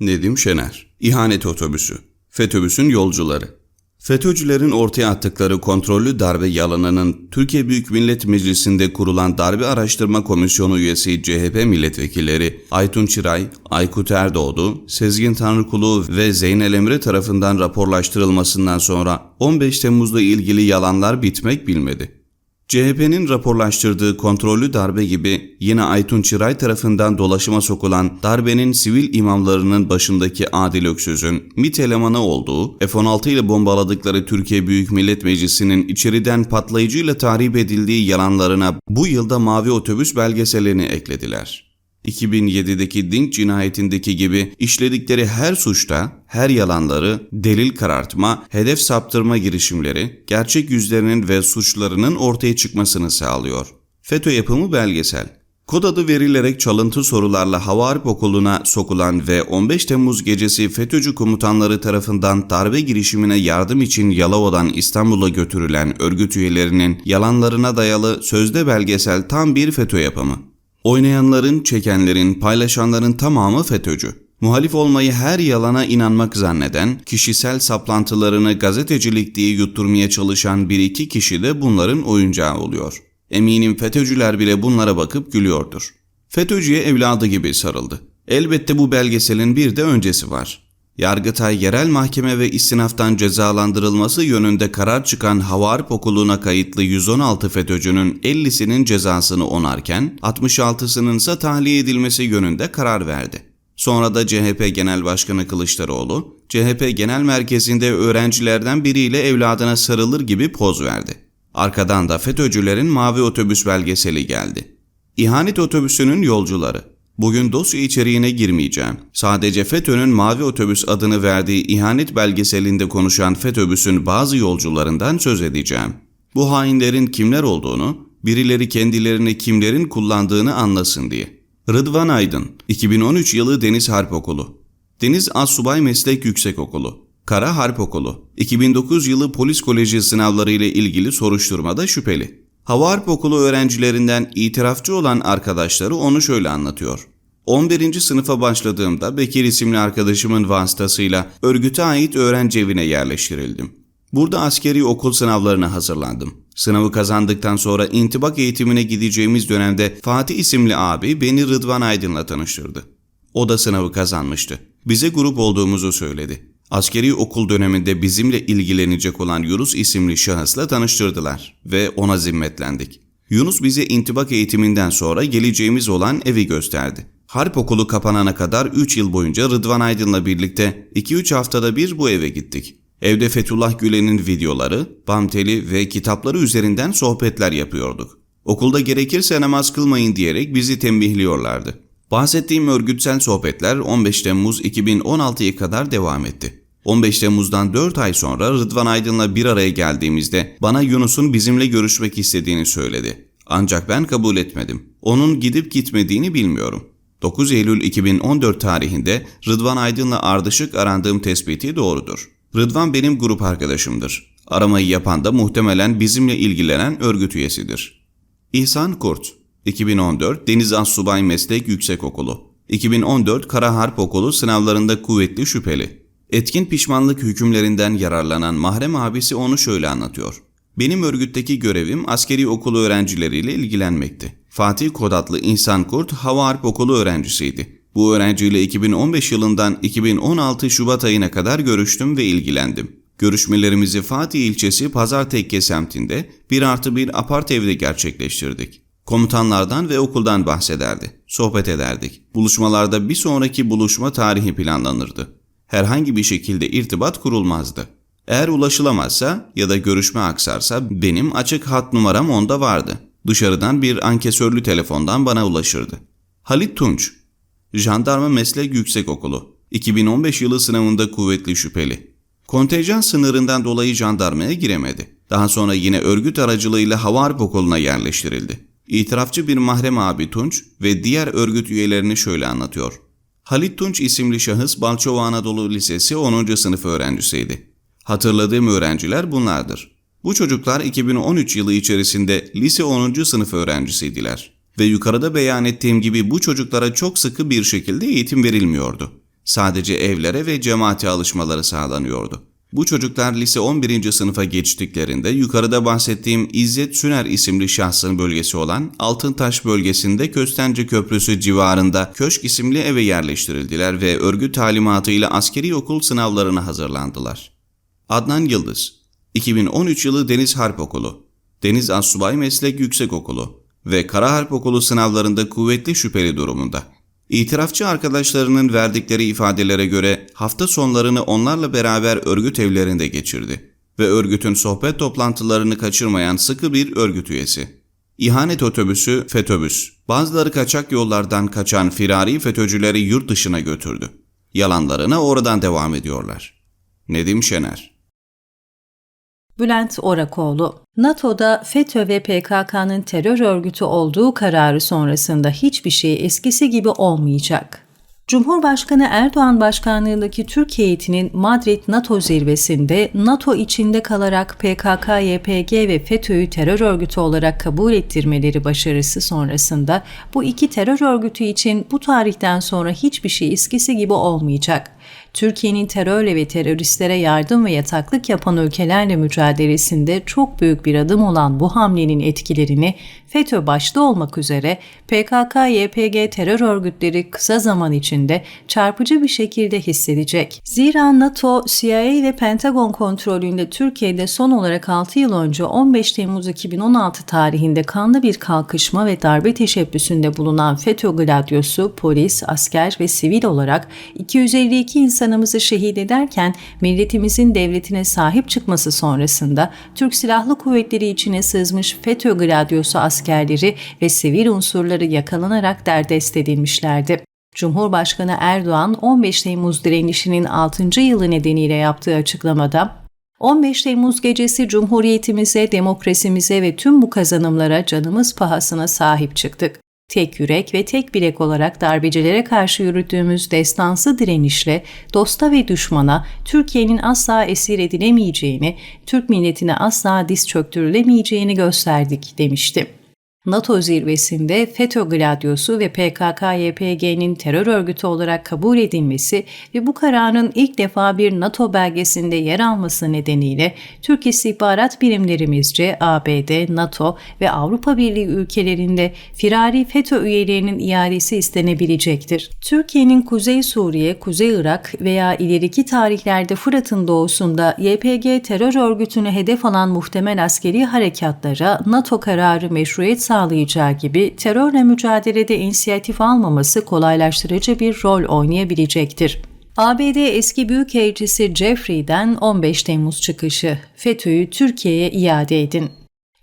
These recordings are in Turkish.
Nedim Şener, İhanet Otobüsü, FETÖ'büsün yolcuları. FETÖ'cülerin ortaya attıkları kontrollü darbe yalanının Türkiye Büyük Millet Meclisi'nde kurulan Darbe Araştırma Komisyonu üyesi CHP milletvekilleri Aytun Çıray, Aykut Erdoğdu, Sezgin Tanrıkulu ve Zeynel Emre tarafından raporlaştırılmasından sonra 15 Temmuz'la ilgili yalanlar bitmek bilmedi. CHP'nin raporlaştırdığı kontrollü darbe gibi yine Aytun Çıray tarafından dolaşıma sokulan darbenin sivil imamlarının başındaki Adil Öksüz'ün MİT elemanı olduğu, F-16 ile bombaladıkları Türkiye Büyük Millet Meclisi'nin içeriden patlayıcıyla tahrip edildiği yalanlarına bu yılda Mavi Otobüs belgeselini eklediler. 2007'deki Dink cinayetindeki gibi işledikleri her suçta, her yalanları, delil karartma, hedef saptırma girişimleri, gerçek yüzlerinin ve suçlarının ortaya çıkmasını sağlıyor. FETÖ yapımı belgesel. Kod adı verilerek çalıntı sorularla Hava Harp Okulu'na sokulan ve 15 Temmuz gecesi FETÖ'cü komutanları tarafından darbe girişimine yardım için Yalova'dan İstanbul'a götürülen örgüt üyelerinin yalanlarına dayalı sözde belgesel tam bir FETÖ yapımı. Oynayanların, çekenlerin, paylaşanların tamamı FETÖ'cü. Muhalif olmayı her yalana inanmak zanneden, kişisel saplantılarını gazetecilik diye yutturmaya çalışan bir iki kişi de bunların oyuncağı oluyor. Eminim FETÖ'cüler bile bunlara bakıp gülüyordur. FETÖ'cüye evladı gibi sarıldı. Elbette bu belgeselin bir de öncesi var. Yargıtay Yerel Mahkeme ve istinaftan cezalandırılması yönünde karar çıkan Hava Harp Okulu'na kayıtlı 116 FETÖ'cünün 50'sinin cezasını onarken 66'sının ise tahliye edilmesi yönünde karar verdi. Sonra da CHP Genel Başkanı Kılıçdaroğlu, CHP Genel Merkezi'nde öğrencilerden biriyle evladına sarılır gibi poz verdi. Arkadan da FETÖ'cülerin mavi otobüs belgeseli geldi. İhanet otobüsünün yolcuları. Bugün dosya içeriğine girmeyeceğim. Sadece FETÖ'nün Mavi Otobüs adını verdiği ihanet belgeselinde konuşan FETÖ'büsün bazı yolcularından söz edeceğim. Bu hainlerin kimler olduğunu, birileri kendilerini kimlerin kullandığını anlasın diye. Rıdvan Aydın, 2013 yılı Deniz Harp Okulu. Deniz Assubay Meslek Yüksekokulu. Kara Harp Okulu. 2009 yılı Polis Koleji sınavları ile ilgili soruşturmada şüpheli. Hava Harp Okulu öğrencilerinden itirafçı olan arkadaşları onu şöyle anlatıyor. 11. sınıfa başladığımda Bekir isimli arkadaşımın vasıtasıyla örgüte ait öğrenci evine yerleştirildim. Burada askeri okul sınavlarına hazırlandım. Sınavı kazandıktan sonra intibak eğitimine gideceğimiz dönemde Fatih isimli abi beni Rıdvan Aydın'la tanıştırdı. O da sınavı kazanmıştı. Bize grup olduğumuzu söyledi. Askeri okul döneminde bizimle ilgilenecek olan Yunus isimli şahısla tanıştırdılar ve ona zimmetlendik. Yunus bize intibak eğitiminden sonra geleceğimiz olan evi gösterdi. Harp okulu kapanana kadar 3 yıl boyunca Rıdvan Aydın'la birlikte 2-3 haftada bir bu eve gittik. Evde Fethullah Gülen'in videoları, bamteli ve kitapları üzerinden sohbetler yapıyorduk. Okulda gerekirse namaz kılmayın diyerek bizi tembihliyorlardı. Bahsettiğim örgütsel sohbetler 15 Temmuz 2016'ya kadar devam etti. 15 Temmuz'dan 4 ay sonra Rıdvan Aydın'la bir araya geldiğimizde bana Yunus'un bizimle görüşmek istediğini söyledi. Ancak ben kabul etmedim. Onun gidip gitmediğini bilmiyorum. 9 Eylül 2014 tarihinde Rıdvan Aydın'la ardışık arandığım tespiti doğrudur. Rıdvan benim grup arkadaşımdır. Aramayı yapan da muhtemelen bizimle ilgilenen örgüt üyesidir. İhsan Kurt 2014 Deniz Assubay Meslek Yüksekokulu 2014 Kara Harp Okulu sınavlarında kuvvetli şüpheli. Etkin pişmanlık hükümlerinden yararlanan mahrem abisi onu şöyle anlatıyor. Benim örgütteki görevim askeri okulu öğrencileriyle ilgilenmekti. Fatih Kodatlı İnsan Kurt Hava Harp Okulu öğrencisiydi. Bu öğrenciyle 2015 yılından 2016 Şubat ayına kadar görüştüm ve ilgilendim. Görüşmelerimizi Fatih ilçesi Pazar Tekke semtinde bir artı bir apart evde gerçekleştirdik. Komutanlardan ve okuldan bahsederdi. Sohbet ederdik. Buluşmalarda bir sonraki buluşma tarihi planlanırdı. Herhangi bir şekilde irtibat kurulmazdı. Eğer ulaşılamazsa ya da görüşme aksarsa benim açık hat numaram onda vardı. Dışarıdan bir ankesörlü telefondan bana ulaşırdı. Halit Tunç, Jandarma Meslek Yüksekokulu, 2015 yılı sınavında kuvvetli şüpheli. Kontenjan sınırından dolayı jandarmaya giremedi. Daha sonra yine örgüt aracılığıyla Hava Harp Okulu'na yerleştirildi. İtirafçı bir mahrem abi Tunç ve diğer örgüt üyelerini şöyle anlatıyor. Halit Tunç isimli şahıs Balçova Anadolu Lisesi 10. sınıf öğrencisiydi. Hatırladığım öğrenciler bunlardır. Bu çocuklar 2013 yılı içerisinde lise 10. sınıf öğrencisiydiler ve yukarıda beyan ettiğim gibi bu çocuklara çok sıkı bir şekilde eğitim verilmiyordu. Sadece evlere ve cemaate alışmaları sağlanıyordu. Bu çocuklar lise 11. sınıfa geçtiklerinde yukarıda bahsettiğim İzzet Süner isimli şahsın bölgesi olan Altıntaş bölgesinde Köstence Köprüsü civarında Köşk isimli eve yerleştirildiler ve örgüt talimatıyla askeri okul sınavlarına hazırlandılar. Adnan Yıldız 2013 yılı Deniz Harp Okulu, Deniz Assubay Meslek Yüksekokulu ve Kara Harp Okulu sınavlarında kuvvetli şüpheli durumunda. İtirafçı arkadaşlarının verdikleri ifadelere göre hafta sonlarını onlarla beraber örgüt evlerinde geçirdi ve örgütün sohbet toplantılarını kaçırmayan sıkı bir örgüt üyesi. İhanet otobüsü FETÖBÜS, bazıları kaçak yollardan kaçan firari FETÖ'cüleri yurt dışına götürdü. Yalanlarına oradan devam ediyorlar. Nedim Şener Bülent Orakoğlu, NATO'da FETÖ ve PKK'nın terör örgütü olduğu kararı sonrasında hiçbir şey eskisi gibi olmayacak. Cumhurbaşkanı Erdoğan başkanlığındaki Türk heyetinin Madrid NATO zirvesinde NATO içinde kalarak PKK, YPG ve FETÖ'yü terör örgütü olarak kabul ettirmeleri başarısı sonrasında bu iki terör örgütü için bu tarihten sonra hiçbir şey eskisi gibi olmayacak. Türkiye'nin terörle ve teröristlere yardım ve yataklık yapan ülkelerle mücadelesinde çok büyük bir adım olan bu hamlenin etkilerini FETÖ başta olmak üzere PKK, YPG terör örgütleri kısa zaman içinde çarpıcı bir şekilde hissedecek. Zira NATO, CIA ve Pentagon kontrolünde Türkiye'de son olarak 6 yıl önce 15 Temmuz 2016 tarihinde kanlı bir kalkışma ve darbe teşebbüsünde bulunan FETÖ gladyosu, polis, asker ve sivil olarak 252 insanımızı şehit ederken milletimizin devletine sahip çıkması sonrasında Türk Silahlı Kuvvetleri içine sızmış FETÖ gladyosu askerleri ve sivil unsurları yakalanarak derdest edilmişlerdi. Cumhurbaşkanı Erdoğan 15 Temmuz direnişinin 6. yılı nedeniyle yaptığı açıklamada 15 Temmuz gecesi Cumhuriyetimize, demokrasimize ve tüm bu kazanımlara canımız pahasına sahip çıktık tek yürek ve tek bilek olarak darbecilere karşı yürüttüğümüz destansı direnişle dosta ve düşmana Türkiye'nin asla esir edilemeyeceğini, Türk milletine asla diz çöktürülemeyeceğini gösterdik demişti. NATO zirvesinde FETÖ gladyosu ve PKK-YPG'nin terör örgütü olarak kabul edilmesi ve bu kararın ilk defa bir NATO belgesinde yer alması nedeniyle Türk istihbarat birimlerimizce ABD, NATO ve Avrupa Birliği ülkelerinde firari FETÖ üyelerinin iadesi istenebilecektir. Türkiye'nin Kuzey Suriye, Kuzey Irak veya ileriki tarihlerde Fırat'ın doğusunda YPG terör örgütünü hedef alan muhtemel askeri harekatlara NATO kararı meşruiyet sağlayacağı gibi terörle mücadelede inisiyatif almaması kolaylaştırıcı bir rol oynayabilecektir. ABD eski Büyükelçisi Jeffrey'den 15 Temmuz çıkışı FETÖ'yü Türkiye'ye iade edin.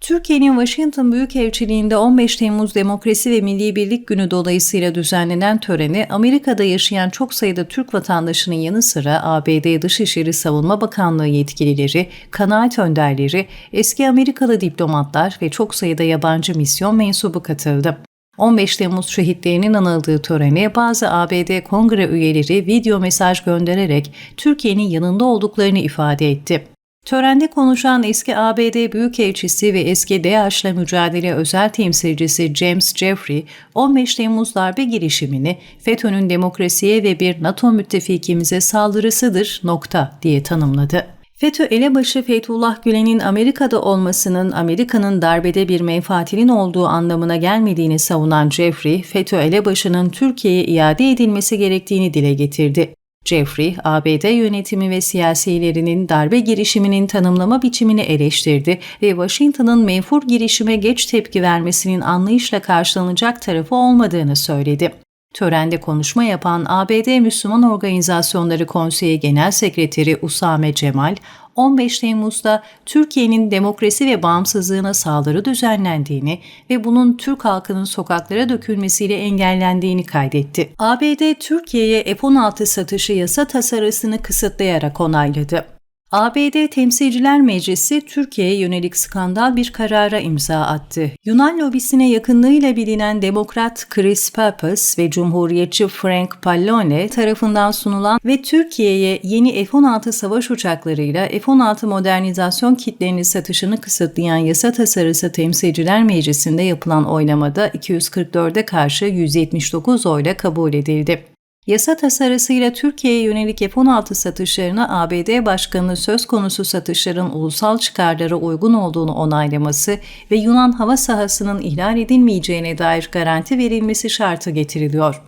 Türkiye'nin Washington Büyükelçiliğinde 15 Temmuz Demokrasi ve Milli Birlik Günü dolayısıyla düzenlenen töreni Amerika'da yaşayan çok sayıda Türk vatandaşının yanı sıra ABD Dışişleri Savunma Bakanlığı yetkilileri, kanaat önderleri, eski Amerikalı diplomatlar ve çok sayıda yabancı misyon mensubu katıldı. 15 Temmuz şehitlerinin anıldığı törene bazı ABD kongre üyeleri video mesaj göndererek Türkiye'nin yanında olduklarını ifade etti. Törende konuşan eski ABD Büyükelçisi ve eski DAEŞ'le mücadele özel temsilcisi James Jeffrey, 15 Temmuz darbe girişimini FETÖ'nün demokrasiye ve bir NATO müttefikimize saldırısıdır nokta diye tanımladı. FETÖ elebaşı Fethullah Gülen'in Amerika'da olmasının Amerika'nın darbede bir menfaatinin olduğu anlamına gelmediğini savunan Jeffrey, FETÖ elebaşının Türkiye'ye iade edilmesi gerektiğini dile getirdi. Jeffrey, ABD yönetimi ve siyasilerinin darbe girişiminin tanımlama biçimini eleştirdi ve Washington'ın menfur girişime geç tepki vermesinin anlayışla karşılanacak tarafı olmadığını söyledi. Törende konuşma yapan ABD Müslüman Organizasyonları Konseyi Genel Sekreteri Usame Cemal, 15 Temmuz'da Türkiye'nin demokrasi ve bağımsızlığına saldırı düzenlendiğini ve bunun Türk halkının sokaklara dökülmesiyle engellendiğini kaydetti. ABD Türkiye'ye F-16 satışı yasa tasarısını kısıtlayarak onayladı. ABD Temsilciler Meclisi Türkiye'ye yönelik skandal bir karara imza attı. Yunan lobisine yakınlığıyla bilinen Demokrat Chris Pappas ve Cumhuriyetçi Frank Pallone tarafından sunulan ve Türkiye'ye yeni F-16 savaş uçaklarıyla F-16 modernizasyon kitlerinin satışını kısıtlayan yasa tasarısı Temsilciler Meclisi'nde yapılan oylamada 244'e karşı 179 oyla kabul edildi. Yasa tasarısıyla Türkiye'ye yönelik F-16 satışlarına ABD Başkanı söz konusu satışların ulusal çıkarlara uygun olduğunu onaylaması ve Yunan hava sahasının ihlal edilmeyeceğine dair garanti verilmesi şartı getiriliyor.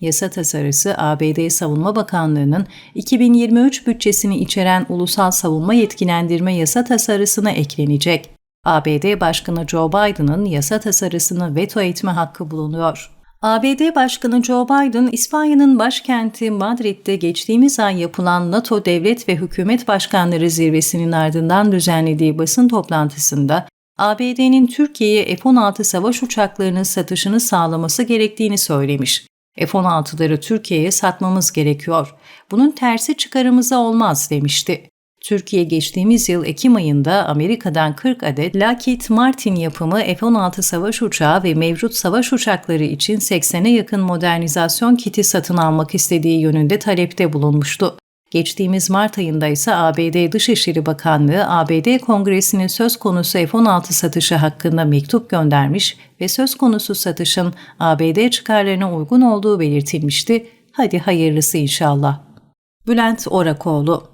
Yasa tasarısı ABD Savunma Bakanlığı'nın 2023 bütçesini içeren Ulusal Savunma Yetkilendirme Yasa tasarısına eklenecek. ABD Başkanı Joe Biden'ın yasa tasarısını veto etme hakkı bulunuyor. ABD Başkanı Joe Biden, İspanya'nın başkenti Madrid'de geçtiğimiz ay yapılan NATO Devlet ve Hükümet Başkanları Zirvesi'nin ardından düzenlediği basın toplantısında ABD'nin Türkiye'ye F-16 savaş uçaklarının satışını sağlaması gerektiğini söylemiş. F-16'ları Türkiye'ye satmamız gerekiyor. Bunun tersi çıkarımıza olmaz demişti. Türkiye geçtiğimiz yıl Ekim ayında Amerika'dan 40 adet Lockheed Martin yapımı F-16 savaş uçağı ve mevcut savaş uçakları için 80'e yakın modernizasyon kiti satın almak istediği yönünde talepte bulunmuştu. Geçtiğimiz Mart ayında ise ABD Dışişleri Bakanlığı ABD Kongresi'nin söz konusu F-16 satışı hakkında mektup göndermiş ve söz konusu satışın ABD çıkarlarına uygun olduğu belirtilmişti. Hadi hayırlısı inşallah. Bülent Orakoğlu